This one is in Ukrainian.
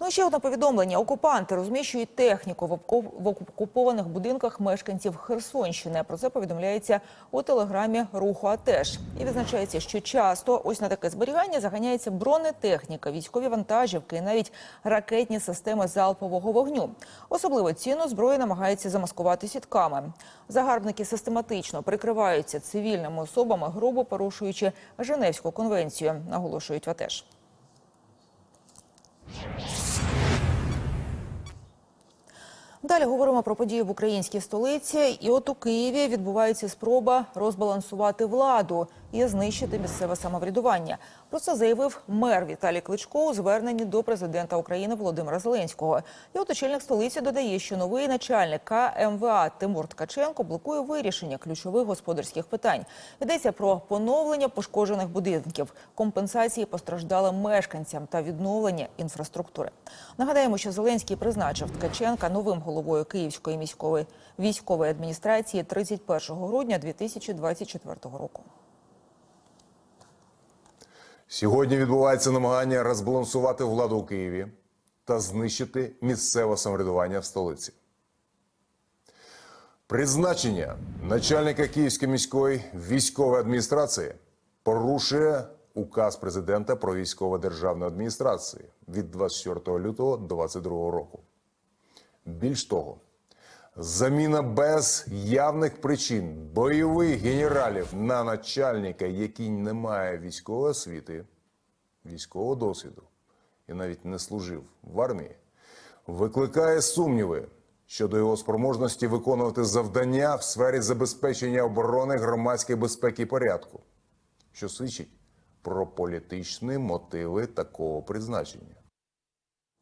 Ну і ще одне повідомлення: окупанти розміщують техніку в окупованих будинках мешканців Херсонщини. Про це повідомляється у телеграмі руху АТЕШ. І відзначається, що часто ось на таке зберігання заганяється бронетехніка, військові вантажівки і навіть ракетні системи залпового вогню. Особливо цінну зброю намагаються замаскувати сітками. Загарбники систематично прикриваються цивільними особами, грубо порушуючи Женевську конвенцію, наголошують в АТЕШ. Далі говоримо про події в українській столиці. І от у Києві відбувається спроба розбалансувати владу і знищити місцеве самоврядування. Про це заявив мер Віталій Кличко у зверненні до президента України Володимира Зеленського. І от столиці додає, що новий начальник КМВА Тимур Ткаченко блокує вирішення ключових господарських питань. Йдеться про поновлення пошкоджених будинків, компенсації постраждалим мешканцям та відновлення інфраструктури. Нагадаємо, що Зеленський призначив Ткаченка новим головою Київської міської військової адміністрації 31 грудня 2024 року. Сьогодні відбувається намагання розбалансувати владу у Києві та знищити місцеве самоврядування в столиці. Призначення начальника Київської міської військової адміністрації порушує указ президента про військово державну адміністрацію від 24 лютого 2022 року. Більш того, заміна без явних причин бойових генералів на начальника, який не має військової освіти, військового досвіду і навіть не служив в армії, викликає сумніви щодо його спроможності виконувати завдання в сфері забезпечення оборони громадської безпеки і порядку, що свідчить про політичні мотиви такого призначення.